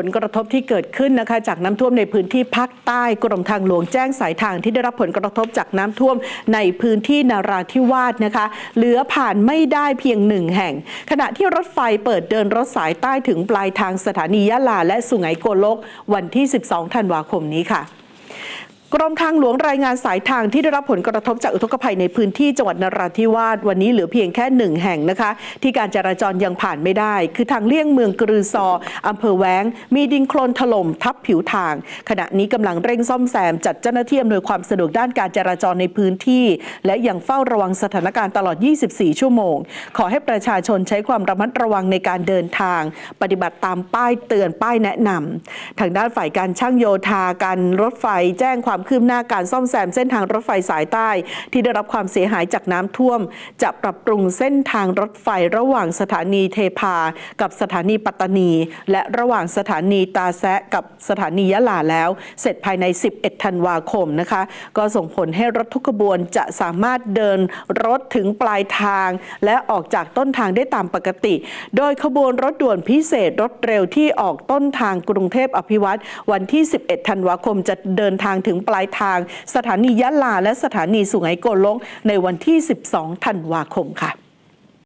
ผลกระทบที่เกิดขึ้นนะคะจากน้ำท่วมในพื้นที่ภาคใต้กรมทางหลวงแจ้งสายทางที่ได้รับผลกระทบจากน้ำท่วมในพื้นที่นาราธิวาสนะคะ เหลือผ่านไม่ได้เพียงหนึ่งแห่ง ขณะที่รถไฟเปิดเดินรถสายใต้ถึงปลายทางสถานียะลาและสุไหงโกลก วันที่ 12 ธันวาคมนี้ค่ะ กรมทางหลวงรายงานสายทางที่ได้รับผลกระทบจากอุทกภัยในพื้นที่จังหวัดนราธิวาสวันนี้เหลือเพียงแค่หนึ่งแห่งนะคะ ที่การจราจรยังผ่านไม่ได้ คือทางเลี่ยงเมืองกรือซออำเภอแว้ง มีดินโคลนถล่มทับผิวทาง ขณะนี้กำลังเร่งซ่อมแซมจัดเจ้าหน้าที่อำนวยความสะดวกด้านการจราจรในพื้นที่ และยังเฝ้าระวังสถานการณ์ตลอด 24 ชั่วโมง ขอให้ประชาชนใช้ความระมัดระวังในการเดินทาง ปฏิบัติตามป้ายเตือนป้ายแนะนำทางด้านฝ่ายการช่างโยธาการรถไฟแจ้งความคืบหน้าการซ่อมแซมเส้นทางรถไฟสายใต้ ที่ได้รับความเสียหายจากน้ำท่วม จะปรับปรุงเส้นทางรถไฟระหว่างสถานีเทพา กับสถานีปัตตานี และระหว่างสถานีตาแซะกับสถานียะลาแล้ว เสร็จภายใน 11 ธันวาคมนะคะ ก็ส่งผลให้รถทุกขบวนจะสามารถเดินรถถึงปลายทาง และออกจากต้นทางได้ตามปกติ โดยขบวนรถด่วนพิเศษรถเร็วที่ออกต้นทางกรุงเทพอภิวัตรวันที่ 11 ธันวาคมจะเดินทางถึงปลายทาง สถานียะลาและสถานีสุไหงโกลกในวันที่ 12 ธันวาคมค่ะ